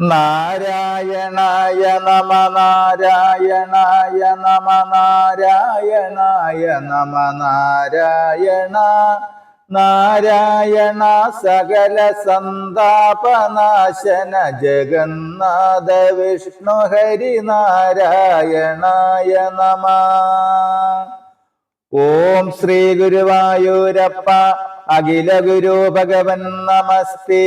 നാരായണായ നമ നാരായണായ നമ നാരായണായ നമ നാരായണ നാരായണ സകല സന്താപനാശന ജഗന്നാഥ വിഷ്ണു ഹരി നാരായണായ നമ. ഓം ശ്രീ ഗുരുവായൂരപ്പ അഖില ഗുരു ഭഗവൻ നമസ്തേ.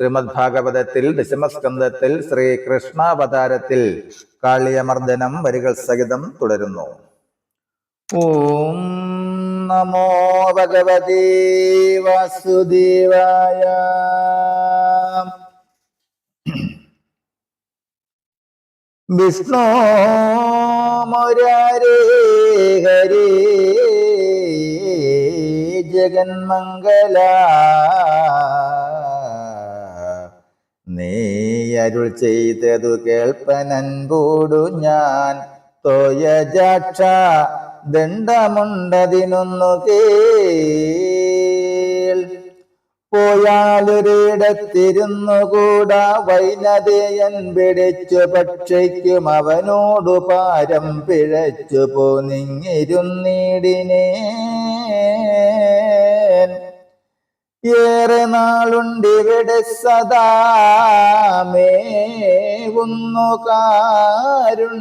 ശ്രീമദ് ഭാഗവതത്തിൽ ദശമസ്കന്ധത്തിൽ ശ്രീകൃഷ്ണാവതാരത്തിൽ കാളിയമർദ്ദനം വരികൾ സഹിതം തുടരുന്നു. ഓം നമോ ഭഗവതി വാസുദേവായ. വിഷ്ണു മുരാരേ ഹരേ ജഗന്മംഗല നീ അരുൾ ചെയ്തതു കേൾപ്പനൻപൂടു ഞാൻ. തോയജാക്ഷ ദണ്ഡമുണ്ടതിനൊന്നു കേൾ. പോയാലൊരിടത്തിരുന്നു കൂടാ വൈനതയൻ പിടിച്ചു പക്ഷയ്ക്കും അവനോടു പാരം പിഴച്ചു പോന്നിങ്ങിരുന്നിടിനേ ഏറെ നാളുണ്ടിവിടെ സദാമേവുന്നു കാരുണ്യവരിതേ.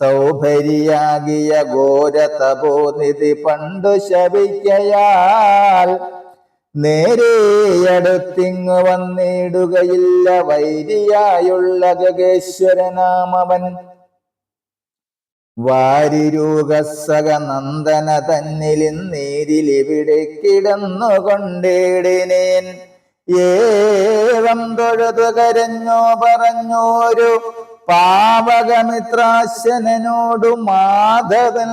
സൗഭരിയാകിയ ഘോരതപോനിധി പണ്ടു ശവിക്കയാൽ നേരെയടുത്തിങ്ങു വന്നിടുകയില്ല വൈരിയായുള്ള ഗഗേശ്വരനാമവൻ. വാരിരൂകസക നന്ദന തന്നിലിൻ നീരിലിവിടെ കിടന്നുകൊണ്ടിടിനേൻ. ഏവം തൊഴുതു കരഞ്ഞോ പറഞ്ഞോരു പാവകമിത്രാശനോടു മാധവൻ.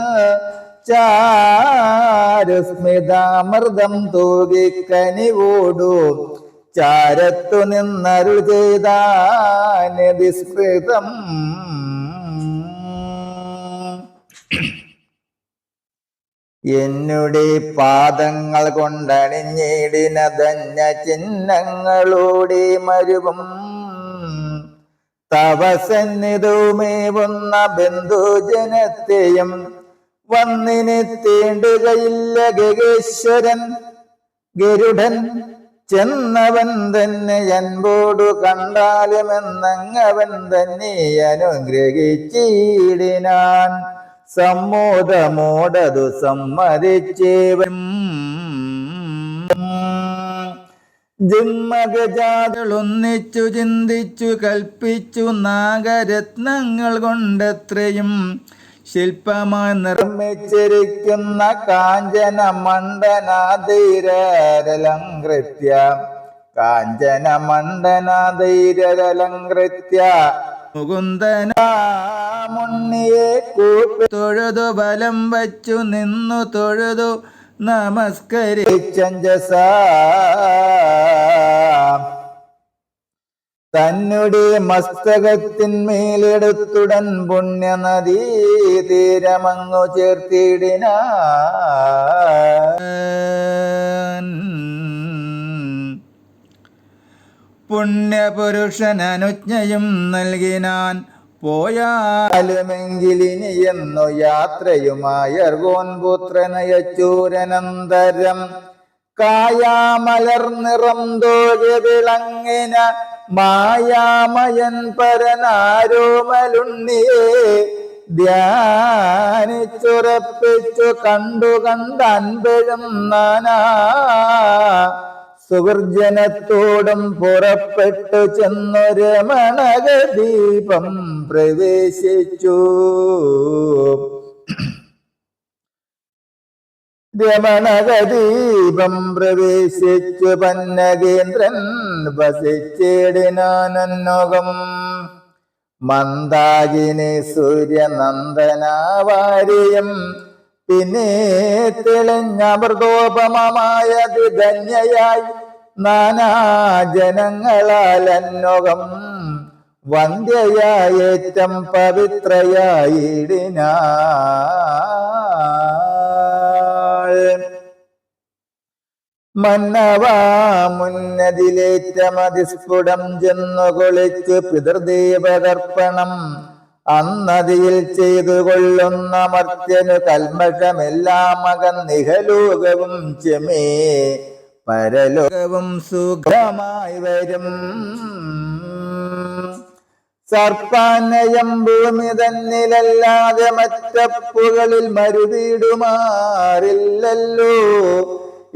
ചാരുസ്മിതാമൃതം തൂകിക്കനിവോടു ചാരത്തു നിന്നരുൾ ചെയ്താനിസ്മൃതം എന്നുടെ പാദങ്ങൾ കൊണ്ടണിഞ്ഞിടിന ധന്യ ചിഹ്നങ്ങളോടെ മരുവും. തപസന്നിതവുമേവുന്ന ബന്ധുജനത്തെയും വന്നിനെ തേണ്ടുകയില്ല ഗഗേശ്വരൻ. ഗരുഡൻ ചെന്നവൻ തന്നെ അൻപോടു കണ്ടാലുമെന്നങ്ങവൻ തന്നെ അനുഗ്രഹിച്ചിടിനാൻ. സമ്മോദമോടതു സമ്മതിച്ചേവൻ. ജന്മഗജാതളൊന്നിച്ചു ചിന്തിച്ചു കൽപ്പിച്ചു നാഗരത്നങ്ങൾ കൊണ്ടത്രയും ശില്പമായി നിർമ്മിച്ചിരിക്കുന്ന കാഞ്ചന മണ്ഡനാധീരലങ്കൃത്യ കാഞ്ചന മണ്ഡനാധൈരലങ്കൃത്യ മുകുന്ദന മുന്നിയെ തൊഴുതു ബലം വച്ചു നിന്നു തൊഴുതു. നമസ്കരിച്ചഞ്ചസ. തന്നെ മസ്തകത്തിന്മേലെടുത്തുടൻ പുണ്യനദീ തീരമങ്ങു ചേർത്തിടിന. പുണ്യപുരുഷൻ അനുജ്ഞയും നൽകിനാൻ പോയാലുമെങ്കിലിനി എന്നു യാത്രയുമായർഗോൻ പുത്രനയച്ചൂരനന്തരം കായാമലർ നിറം തോഴി വിളങ്ങിന മായാമയൻ പരനാരോമലുണ്ണിയേ ധ്യാനിച്ചുറപ്പിച്ചു കണ്ടു കണ്ടൻപഴും നാനാ സുഹൃജനത്തോടും പുറപ്പെട്ടു ചെന്നൊരു മണകദീപം പ്രവേശിച്ചു. രമണകദീപം പ്രവേശിച്ചു. പന്നകേന്ദ്രൻ വസിച്ചിടിനാനന്നോകം. മന്ദാകിനി സൂര്യനന്ദനാവാരിയം പിന്നെ തെളിഞ്ഞ മൃദോപമമായ ധന്യയായി നാനാ ജനങ്ങളാൽ അന്നോകം വന്ധ്യയായേറ്റം പവിത്രയായിടിനാൾ. മന്നവാ മുന്നതിലേറ്റമതിസ്ഫുടം ചെന്നു കൊളിച്ചു പിതൃദേവതർപ്പണം അന്നതിയിൽ ചെയ്തു കൊള്ളുന്ന മർത്യനു കൽമഷമെല്ലാം നിഹലോകവും ചെമേ പരലോകവും സുഖമായി വരും. സർപ്പാനയം ഭൂമി തന്നിലല്ലാതെ മറ്റപ്പുകളിൽ മരുവീടുമാറില്ലല്ലോ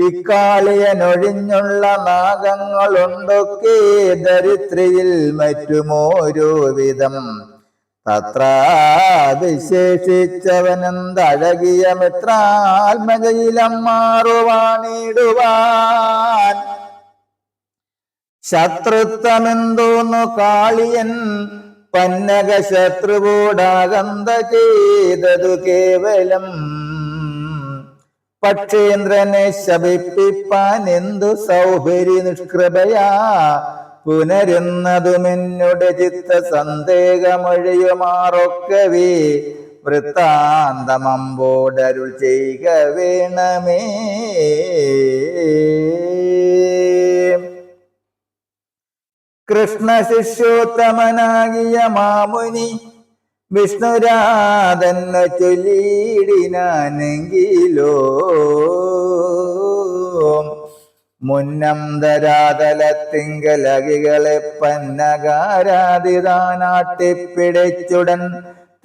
ഇക്കാളിയനൊഴിഞ്ഞുള്ള നാഗങ്ങളുണ്ടൊക്കെ ദരിദ്രയിൽ മറ്റുമോരോ വിധം. തത്ര മിത്രാത്മകയിലം മാറുവാണിടുവാൻ ശത്രുത്വമെന്തോന്നു കാളിയൻ പന്നക ശത്രുവോടാകന്ത ചെയ്തതു കേവലം. പക്ഷേന്ദ്രനെ ശപിപ്പിപ്പാൻ എന്തു സൗഭരി നിഷ്കൃപയാ പുനരുന്നതുമെന്നുടെ ചിത്ത സന്ദേഹമൊഴിയുമാറൊക്കവേ വൃത്താന്തമമ്പോടരുൾ ചെയ്യുക വേണമേ. കൃഷ്ണ ശിഷ്യോത്തമനാകിയ മാമുനി വിഷ്ണുരാധന്നു ചൊല്ലിയിടിനാനെങ്കിലോ. മുന്നം ധരാതലത്തിങ്കലകികളെ പന്നകാരാതിതാനാട്ടിപ്പിടിച്ചുടൻ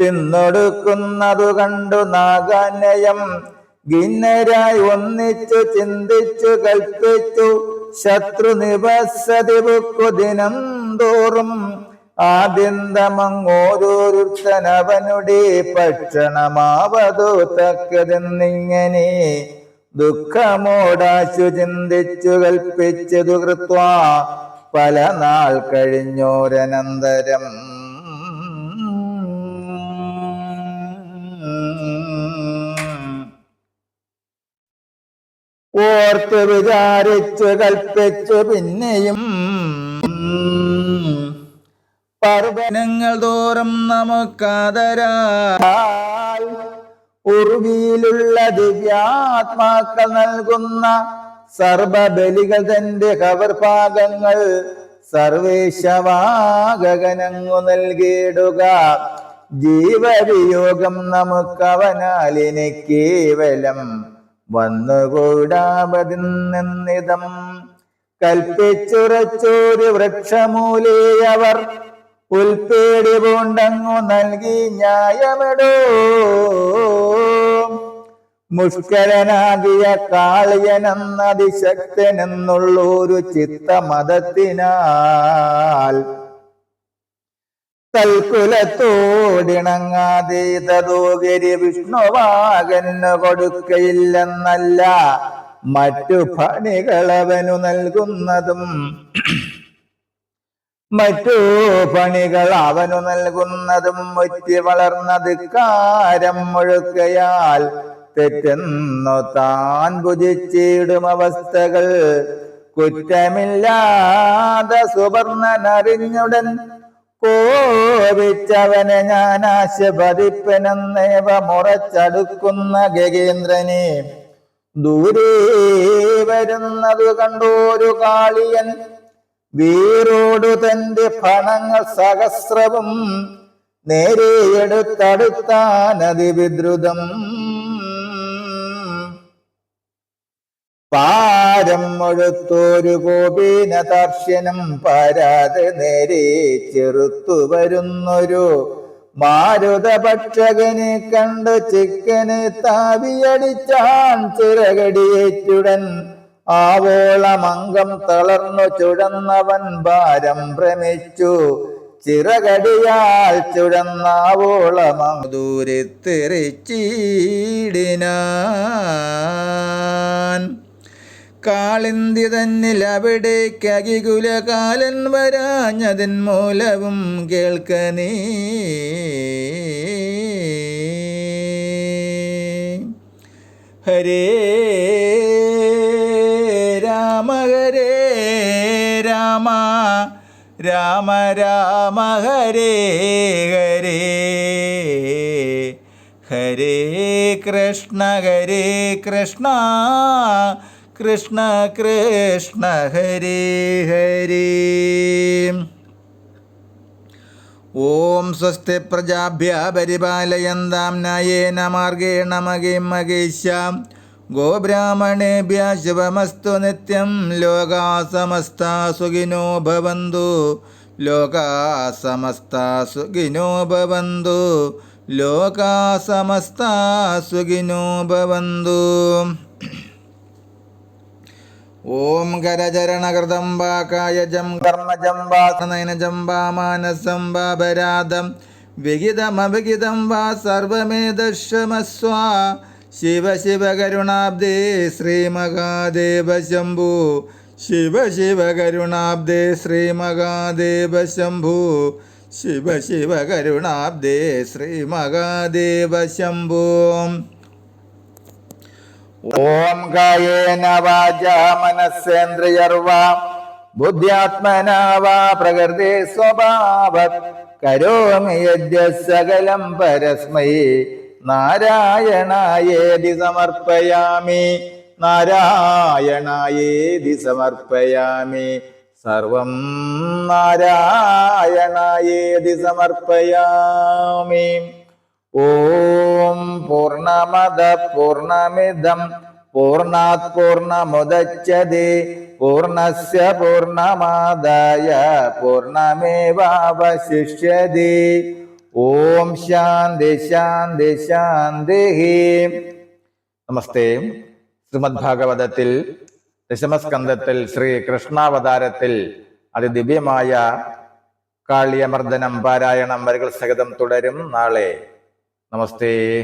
തിന്നൊടുക്കുന്നതു കണ്ടു നാഗാന്യം. ഗിന്നരായി ഒന്നിച്ചു ചിന്തിച്ചു കൽപ്പിച്ചു ശത്രു നിവസതി ബുക്കു ദിനം തോറും ആദ്യന്തമങ്ങോരോരുത്തനവനുടെ ഭക്ഷണമാവതു തക്കതെന്നിങ്ങനെ ദുഃഖമോടാശു ചിന്തിച്ചു കൽപ്പിച്ചതു കൃത്വാ. പല നാൾ കഴിഞ്ഞോരനന്തരം. ഓർത്ത് വിചാരിച്ചു കൽപ്പിച്ചു പിന്നെയും. പർവനങ്ങൾ തോറും നമുക്കാദരാൽ ഉർവിയിലുള്ള ദിവ്യാത്മാക്കൾ നൽകുന്ന സർവബലികൾ തന്റെ കവർഭാഗങ്ങൾ സർവേശവാഗനങ്ങു നൽകിയിടുക. ജീവവിയോഗം നമുക്കവനാലിന് കേവലം വന്നുകൂടാപതിന്നിതം കൽപ്പിച്ചുറച്ചൊരു വൃക്ഷമൂലേ അവർ ഉൽപ്പേടി പൂണ്ടങ്ങു നൽകി ന്യായമെടോ. മുഷ്കരനാകിയ കാളിയനെന്നതിശക്തനെന്നുള്ളൊരു ചിത്തമതത്തിനാൽ തൽക്കുലത്തോടിണങ്ങാതെ തതോകരി വിഷ്ണുവാകന്നു കൊടുക്കയില്ലെന്നല്ല മറ്റു പണികളവനു നൽകുന്നതും മറ്റു പണികൾ അവനു നൽകുന്നതും മുറ്റി വളർന്നത് കാരം മുഴുക്കയാൽ തെറ്റെന്നു താൻ ഭുജിച്ചിടും അവസ്ഥകൾ. കുറ്റമില്ലാതെ സുവർണനറിഞ്ഞുടൻ കോപിച്ചവനെ ഞാൻ ആശപതിപ്പനെന്നേവ മുറച്ചടുക്കുന്ന ഗഗേന്ദ്രനെ. ദൂരെ വരുന്നതു കണ്ടോരു കാളിയൻ വീരോടു തന്റെ ഫണങ്ങൾ സഹസ്രവും നേരെ എടുത്തടുത്താനതി വിദ്രുതം പാരം മുഴുത്തൊരു ഗോപീന ദർശനം പരാതെ നേരെ ചെറുത്തു വരുന്നൊരു മാരുതഭക്ഷകനെ കണ്ട് ചിക്കനെ താവിയടിച്ചാൻ ചിറകടിയേറ്റുടൻ ആവോളമംഗം തളർന്നു ചുഴന്നവൻ ഭാരം ഭ്രമിച്ചു. ചിറകടിയാൽ ചുഴന്നാവോളമം ദൂരെ തെറിച്ചീടിനാൻ കാളിന്തി തന്നിൽ അവിടേക്ക് അകികുലകാലൻ വരാഞ്ഞതിൻ മൂലവും കേൾക്കനീ. ഹരേ രാമ രാമ ഹരേ ഹരേ. ഹരേ കൃഷ്ണ ഹരേ കൃഷ്ണ. കൃഷ്ണ കൃഷ്ണ ഹരേ ഹരേ. ഓം സ്വസ്തി പ്രജാഭ്യ പരിപാലയന്താം നയേന മാർഗേണ മകേം മകേശ്യാം. ഗോബ്രാഹ്മണേഭ്യ ശുഭമസ്തു നിത്യം ലോകാ സുഖിനോ ഭവന്തു. ലോകാ സുഖിനോ ഭവന്തു. ലോകാ സുഖിനോ ഭവന്തു. ഓം കരചരണകൃതം വാ കായജം കർമ്മജം വാ നയനജം വാ മാനസം വാപരാധം വിഹിതമവിഹിതം വാ സർവമേതക്ഷമസ്വ ശിവ ശിവ കരുണാബ്ദേ ശ്രീമഹാദേവ ശംഭു. ശിവ ശിവ കരുണാബ്ദേ ശ്രീമഹാദേവ ശംഭു. ശിവ ശിവ കരുണാബ്ദേ ശ്രീമഹാദേവ ശംഭു. ഓം കായേന വാച മനസ്സേന്ദ്രിയർവാ. ബുദ്ധ്യാത്മന വാ പ്രകൃതി സ്വഭാവ. കരോമി യജ്ഞ സകലം പരസ്മൈ. നാരായണായേതി സമർപ്പയാമി. നാരായണായേതി സമർപ്പയാമി. സർവം നാരായണായേതി സമർപ്പയാമി. ഓം പൂർണമത പൂർണമിതം പൂർണാത് പൂർണമുദച്യത്തെ പൂർണസ്യ പൂർണമാദായ. പൂർണമേവാവശിഷ്യത്തെ ഓം ശാന്തി ശാന്തി ശാന്തി. നമസ്തേ. ശ്രീമദ് ഭാഗവതത്തിൽ ദശമസ്കന്ധത്തിൽ ശ്രീ കൃഷ്ണാവതാരത്തിൽ അതിദിവ്യമായ കാളിയമർദ്ദനം പാരായണം വരകൾ സഹിതം തുടരും നാളെ. നമസ്തേ.